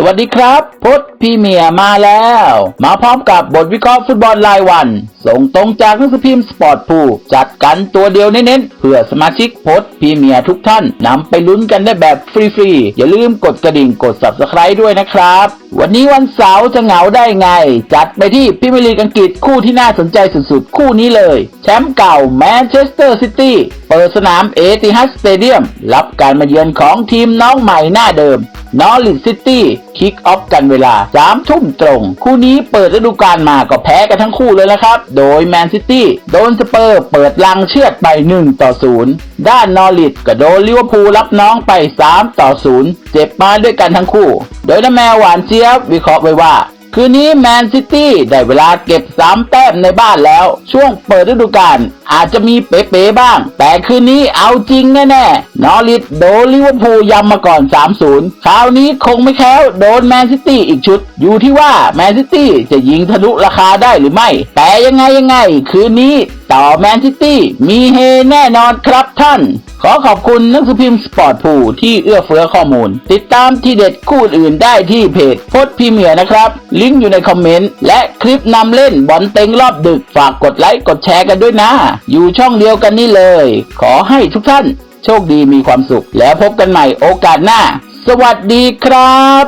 สวัสดีครับพดพี่เมียมาแล้ว มาพร้อมกับบทวิเคราะห์ฟุตบอลรายวัน ส่งตรงจากหนังสือพิมพ์สปอร์ตพูจัดกันตัวเดียวเน้นๆเพื่อสมาชิกพดพี่เมียทุกท่านนำไปลุ้นกันได้แบบฟรีๆ อย่าลืมกดกระดิ่งกด subscribe ด้วยนะครับวันนี้วันเสาร์จะเหงาได้ไง จัดไปที่พิมลีกอังกฤษคู่ที่น่าสนใจสุดๆ คู่นี้เลย แชมป์เก่าแมนเชสเตอร์ซิตี้เปิดสนามเอติฮัดสเตเดียมรับการมาเยือนของทีมน้องใหม่หน้าเดิมนอริ t ซิตี้คิกออฟกันเวลา3ทุ่มตรง คู่นี้เปิดฤดูกาลมาก็แพ้กันทั้งคู่เลยนะครับ โดยแมนซิตี้โดนสเปอร์เปิดลังเชือดไป1ต่อ0 ด้านนอริ t ก็โดนลิเวอร์พูลรับน้องไป 3 ต่อ 0 เจ็บมาด้วยกันทั้งคู่ โดยน้าแมวหวานเจี๊ยบวิเคราะห์ไว้ว่า คืนนี้แมนซิตี้ได้เวลาเก็บ 3 แต้มในบ้านแล้ว ช่วงเปิดฤดูกาลอาจจะมีเป๋ๆบ้าง แต่คืนนี้เอาจริงแน่ๆ นอริทโดนลิเวอร์พูลยำมาก่อน 3-0 คราวนี้คงไม่แค้วโดนแมนซิตี้อีกชุด อยู่ที่ว่าแมนซิตี้จะยิงทะลุราคาได้หรือไม่ แต่ยังไงยังไง คืนนี้ ต่อแมนซิตี้มีเฮแน่นอนครับท่าน ขอขอบคุณนังสือพิมพ์สปอร์ตผูที่เอื้อเฟื้อข้อมูล ติดตามที่เด็ดคู่อื่นได้ที่เพจโพสพรีเมียนะครับ ลิงก์อยู่ในคอมเมนต์ และคลิปนำเล่นบอลเต็งรอบดึก ฝากกดไลค์กดแชร์กันด้วยนะ อยู่ช่องเดียวกันนี่เลย ขอให้ทุกท่าน โชคดีมีความสุข แล้วพบกันใหม่โอกาสหน้า สวัสดีครับ